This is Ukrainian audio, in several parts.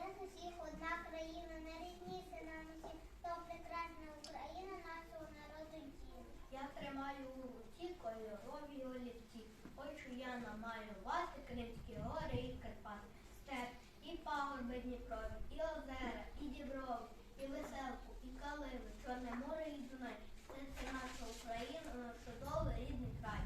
союз усіх одна країна, не рідніся нам усі, то прекрасна Україна нашого народу діє. Я тримаю у руці кольорові олівці. Хочу я намалювати Кримські гори і Карпати, степ, і пагорби Дніпрові, і озера, і діброви, і веселку, і каливи, Чорне море і Дунай. Це це наша Україна, наш чудовий рідний край.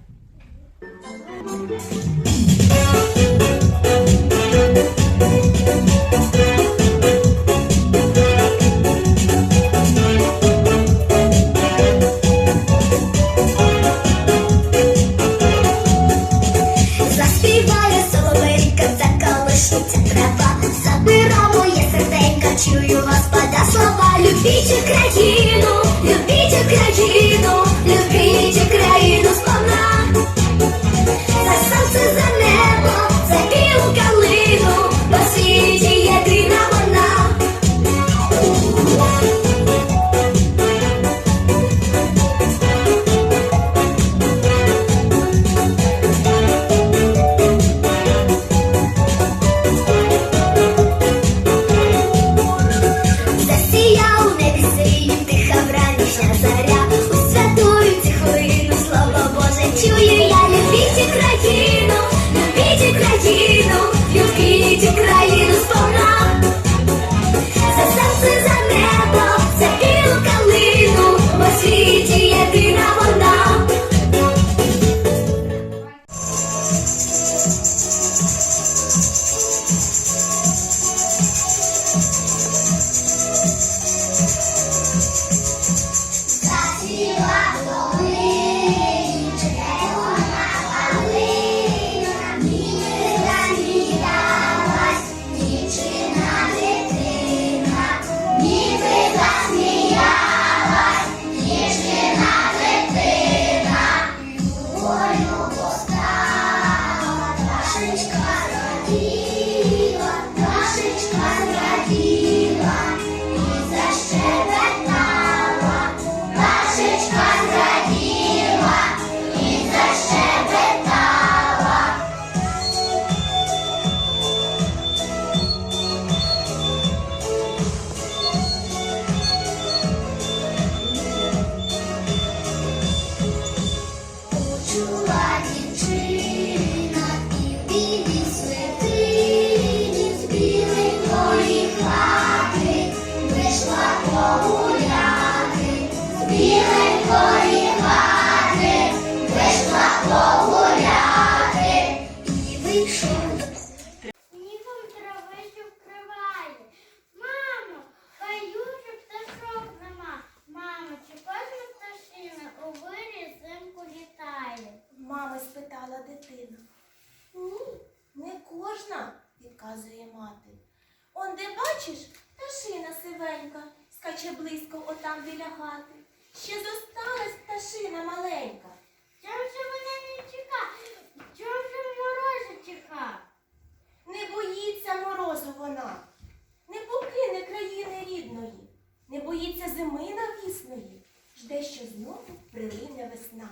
Чую господа слова. любите любіть погуляти і вкриває. Мамо, каюжі пташок нема. Мамо, чи кожна пташина у вирі зимку літає? Мама спитала дитину. Ні, не кожна, відказує мати. Он де бачиш, пташина сивенька, скаче близько отам біля хати. Ще зосталась пташина маленька. Чого ж вона не чека? Чого ж морозу чека? Не боїться морозу вона, не покине країни рідної, не боїться зими навісної, жде, що знову прилине весна.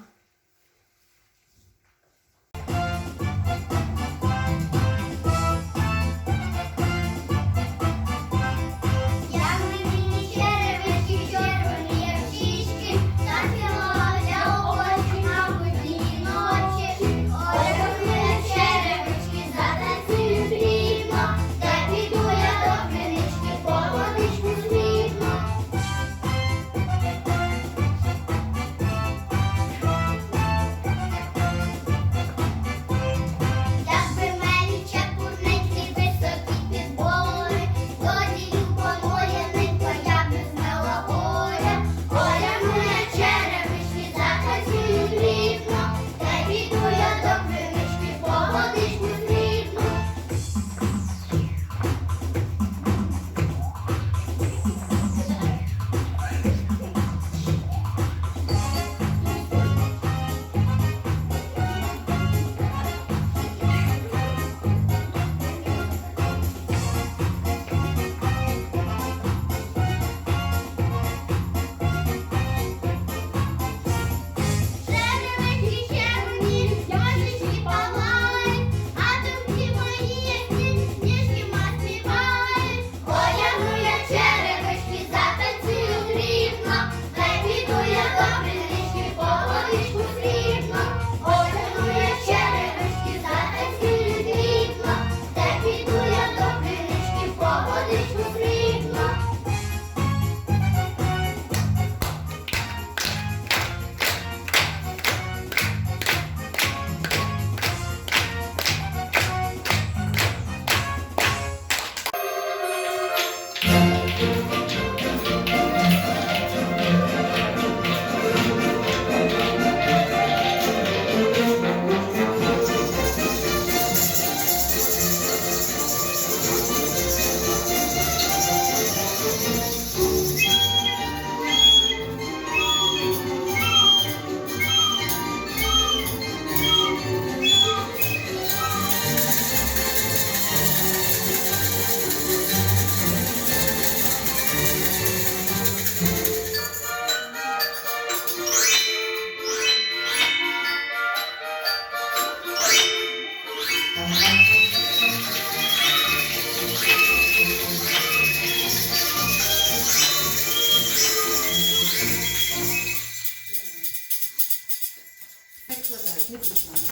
கட் போட்டு